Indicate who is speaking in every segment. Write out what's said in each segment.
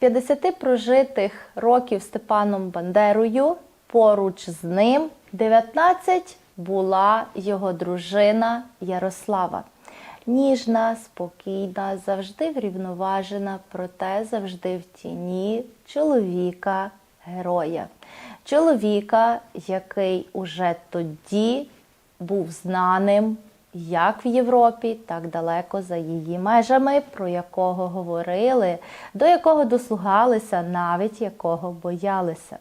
Speaker 1: 50 прожитих років Степаном Бандерою поруч з ним 19 була його дружина Ярослава. Ніжна, спокійна, завжди врівноважена, проте завжди в тіні чоловіка героя. Чоловіка, який уже тоді був знаним як в Європі, так далеко за її межами, про якого говорили, до якого дослугалися, навіть якого боялися.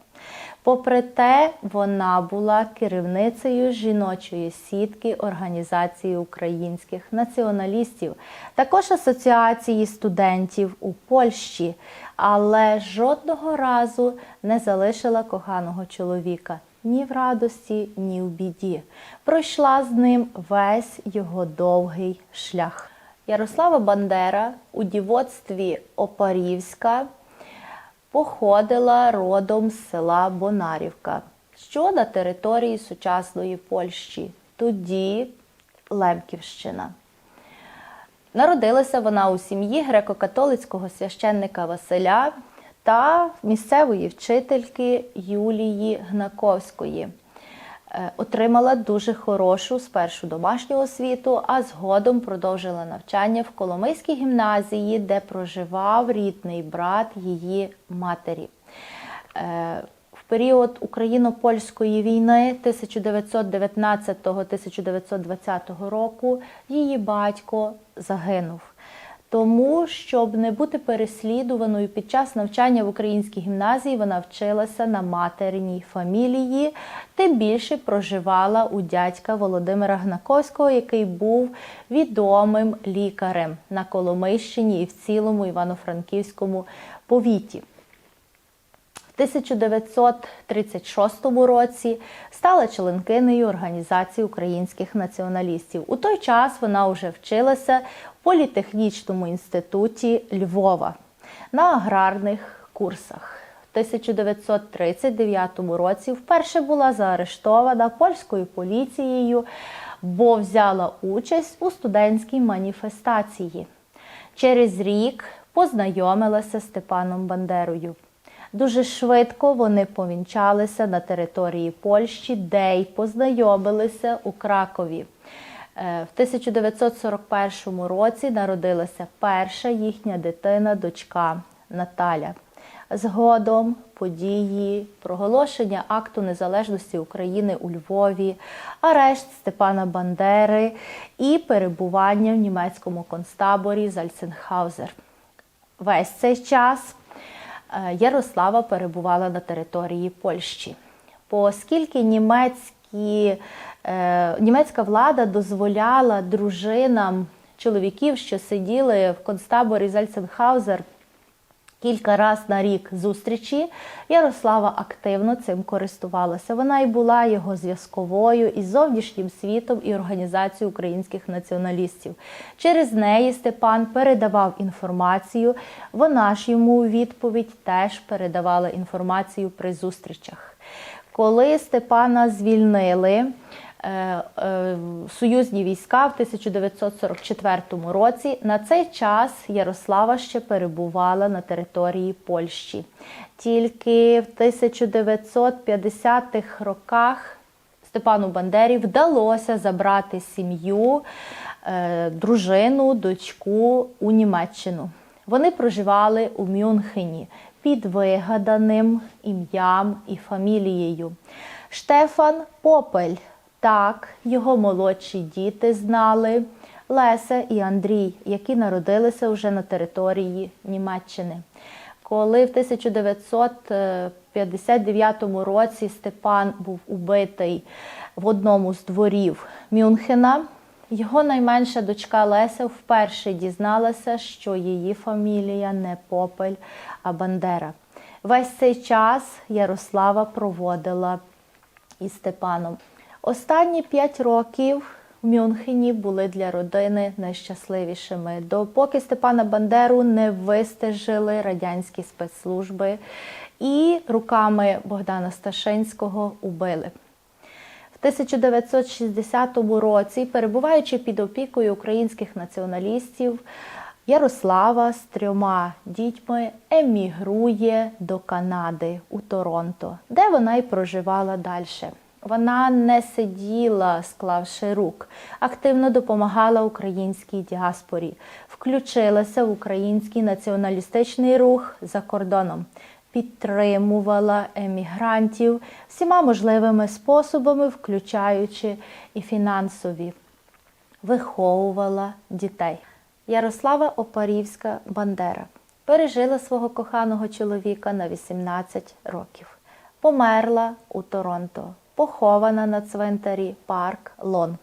Speaker 1: Попри те, вона була керівницею жіночої сітки Організації українських націоналістів, також асоціації студентів у Польщі, але жодного разу не залишила коханого чоловіка ні в радості, ні в біді. Пройшла з ним весь його довгий шлях. Ярослава Бандера у дівоцтві Опарівська походила родом з села Бонарівка, що на території сучасної Польщі, тоді Лемківщина. Народилася вона у сім'ї греко-католицького священника Василя та місцевої вчительки Юлії Гнаковської. Е, Отримала дуже хорошу спершу домашню освіту, а згодом продовжила навчання в Коломийській гімназії, де проживав рідний брат її матері. Е, В період Україно-польської війни 1919-1920 року її батько загинув. Тому, щоб не бути переслідуваною під час навчання в українській гімназії, вона вчилася на материній фамілії, тим більше проживала у дядька Володимира Гнаковського, який був відомим лікарем на Коломийщині і в цілому Івано-Франківському повіті. В 1936 році стала членкинею Організації українських націоналістів. У той час вона вже вчилася в політехнічному інституті Львова на аграрних курсах. В 1939 році вперше була заарештована польською поліцією, бо взяла участь у студентській маніфестації. Через рік познайомилася з Степаном Бандерою. Дуже швидко вони повінчалися на території Польщі, де й познайомилися у Кракові. Е, В 1941 році народилася перша їхня дитина, дочка Наталя. Згодом події, проголошення акту незалежності України у Львові, арешт Степана Бандери і перебування в німецькому концтаборі Зальценхаузер. Весь цей час Ярослава перебувала на території Польщі. Оскільки німецькі, е, німецька влада дозволяла дружинам чоловіків, що сиділи в концтаборі Зальценхаузер, кілька разів на рік зустрічі, Ярослава активно цим користувалася. Вона і була його зв'язковою із зовнішнім світом і організацією українських націоналістів. Через неї Степан передавав інформацію. Вона ж йому у відповідь теж передавала інформацію при зустрічах. Коли Степана звільнили, союзні війська в 1944 році. На цей час Ярослава ще перебувала на території Польщі. Тільки в 1950-х роках Степану Бандері вдалося забрати сім'ю, е, дружину, дочку у Німеччину. Вони проживали у Мюнхені під вигаданим ім'ям і фамілією. Штефан Попель. Так, його молодші діти знали Леся і Андрій, які народилися вже на території Німеччини. Коли в 1959 році Степан був убитий в одному з дворів Мюнхена, його найменша дочка Леся вперше дізналася, що її фамілія не Попель, а Бандера. Весь цей час Ярослава проводила із Степаном. Останні п'ять років в Мюнхені були для родини найщасливішими, допоки Степана Бандеру не вистежили радянські спецслужби і руками Богдана Сташинського убили. В 1960 році, перебуваючи під опікою українських націоналістів, Ярослава з трьома дітьми емігрує до Канади у Торонто, де вона й проживала далі. Вона не сиділа, склавши рук, активно допомагала українській діаспорі, включилася в український націоналістичний рух за кордоном, підтримувала емігрантів всіма можливими способами, включаючи і фінансові, виховувала дітей. Ярослава Опарівська Бандера. Пережила свого коханого чоловіка на 18 років. Померла у Торонто, похована на цвинтарі Парк Лонг.